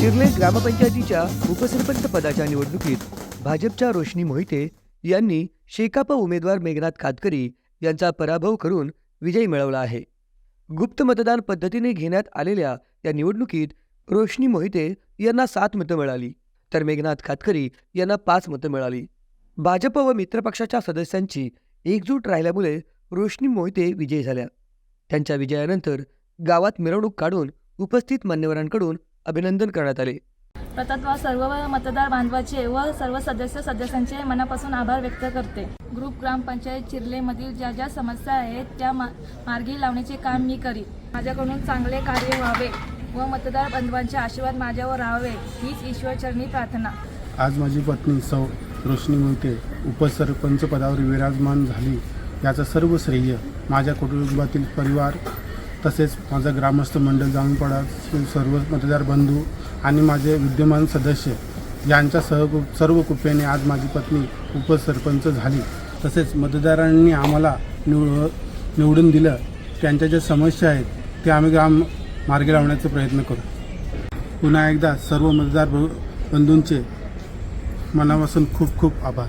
चिर्ले ग्रामपंचायतीच्या उपसरपंच पदाच्या निवडणुकीत भाजपच्या रोशनी मोहिते यांनी शेकाप उमेदवार मेघनाथ कातकरी यांचा पराभव करून विजय मिळवला आहे. गुप्त मतदान पद्धतीने घेण्यात आलेल्या या निवडणुकीत रोशनी मोहिते यांना सात मतं मिळाली तर मेघनाथ कातकरी यांना पाच मतं मिळाली. भाजप व मित्रपक्षाच्या सदस्यांची एकजूट राहिल्यामुळे रोशनी मोहिते विजयी झाल्या. त्यांच्या विजयानंतर गावात मिरवणूक काढून उपस्थित मान्यवरांकडून अभिनंदन करण्यात आले. प्रथमतः सर्व मतदार बांधवाचे व सर्व सदस्य सदस्यांचे मनापासून आभार व्यक्त करते. ग्रुप ग्रामपंचायत चिर्लेमधील ज्या ज्या समस्या आहेत त्या मा मार्गी लावण्याचे काम मी करीन. माझ्याकडून चांगले कार्य व्हावे व मतदार बांधवांचे आशीर्वाद माझ्यावर राहावे हीच ईश्वरचरणी प्रार्थना. आज माझी पत्नी सौ रोशनी मोहिते उपसरपंच पदावर विराजमान झाली. याचं सर्व श्रेय माझ्या कुटुंबातील परिवार तसेच माझं ग्रामस्थ मंडळ जाऊनपाडा सर्व मतदार बंधू आणि माझे विद्यमान सदस्य यांच्या सह सर्व कृपेने आज माझी पत्नी उपसरपंच झाली. तसेच मतदारांनी आम्हाला निव निवडून दिलं. त्यांच्या ज्या समस्या आहेत त्या आम्ही ग्राम मार्गी लावण्याचा प्रयत्न करू. पुन्हा एकदा सर्व मतदार ब- बंधूंचे मनापासून खूप खूप आभार.